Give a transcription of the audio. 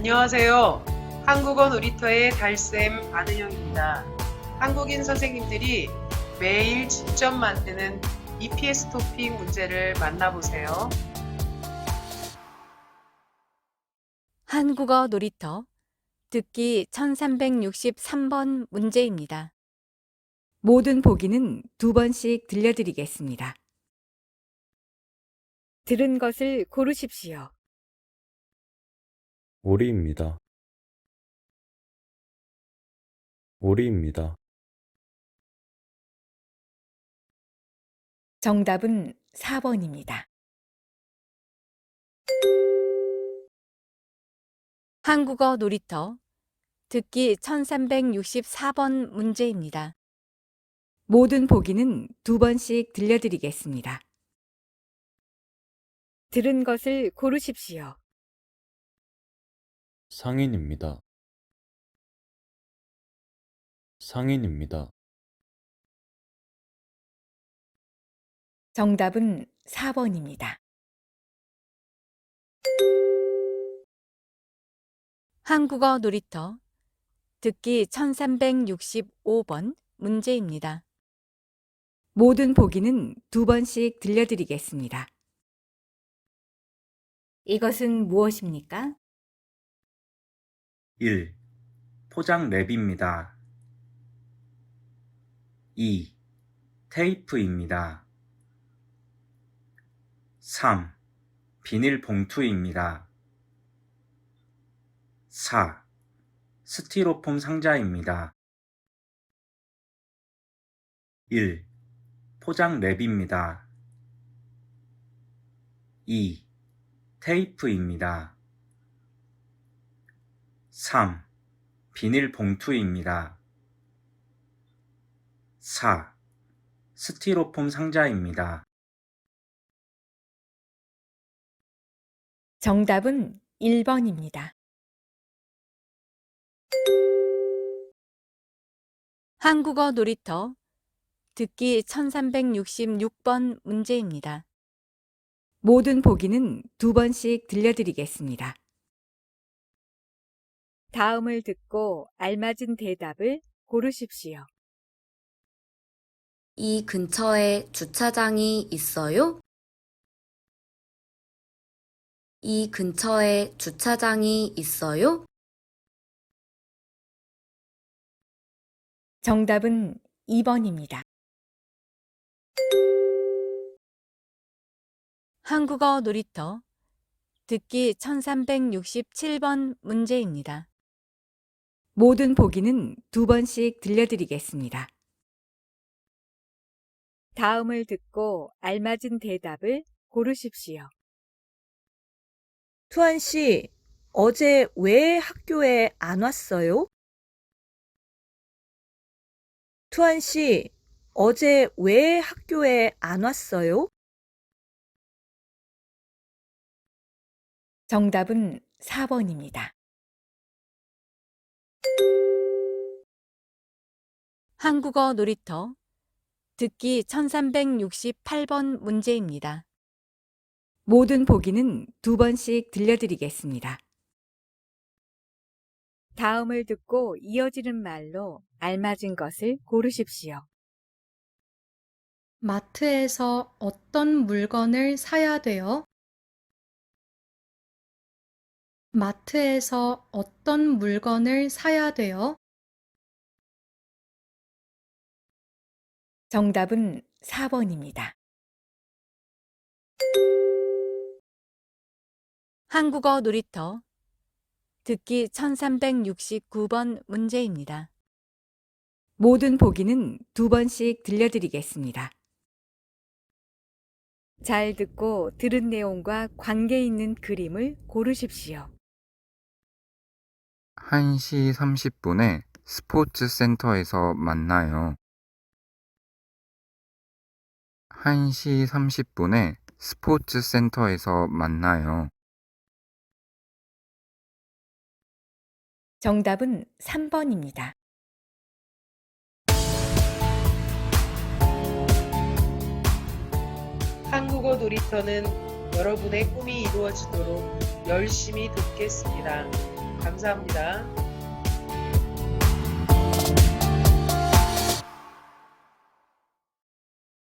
안녕하세요. 한국어 놀이터의 달쌤 안은영입니다. 한국인 선생님들이 매일 직접 만드는 EPS 토픽 문제를 만나보세요. 한국어 놀이터 듣기 1363번 문제입니다. 모든 보기는 두 번씩 들려드리겠습니다. 들은 것을 고르십시오. 오리입니다. 오리입니다. 정답은 4번입니다. 한국어 놀이터 듣기 1364번 문제입니다. 모든 보기는 두 번씩 들려드리겠습니다. 들은 것을 고르십시오. 상인입니다. 상인입니다. 정답은 4번입니다. 한국어 놀이터 듣기 1365번 문제입니다. 모든 보기는 두 번씩 들려드리겠습니다. 이것은 무엇입니까? 1. 포장 랩입니다. 2. 테이프입니다. 3. 비닐 봉투입니다. 4. 스티로폼 상자입니다. 1. 포장 랩입니다. 2. 테이프입니다. 3. 비닐 봉투입니다. 4. 스티로폼 상자입니다. 정답은 1번입니다. 한국어 놀이터 듣기 1366번 문제입니다. 모든 보기는 두 번씩 들려드리겠습니다. 다음을 듣고 알맞은 대답을 고르십시오. 이 근처에 주차장이 있어요? 이 근처에 주차장이 있어요? 정답은 2번입니다. 한국어 놀이터 듣기 1367번 문제입니다. 모든 보기는 두 번씩 들려드리겠습니다. 다음을 듣고 알맞은 대답을 고르십시오. 투안 씨, 어제 왜 학교에 안 왔어요? 투안 씨, 어제 왜 학교에 안 왔어요? 정답은 4번입니다. 한국어 놀이터 듣기 1368번 문제입니다. 모든 보기는 두 번씩 들려드리겠습니다. 다음을 듣고 이어지는 말로 알맞은 것을 고르십시오. 마트에서 어떤 물건을 사야 돼요? 마트에서 어떤 물건을 사야 돼요? 정답은 4번입니다. 한국어 놀이터 듣기 1369번 문제입니다. 모든 보기는 두 번씩 들려드리겠습니다. 잘 듣고 들은 내용과 관계 있는 그림을 고르십시오. 1시 30분에 스포츠 센터에서 만나요. 1시 30분에 스포츠 센터에서 만나요. 정답은 3번입니다. 한국어 놀이터는 여러분의 꿈이 이루어지도록 열심히 돕겠습니다. 감사합니다.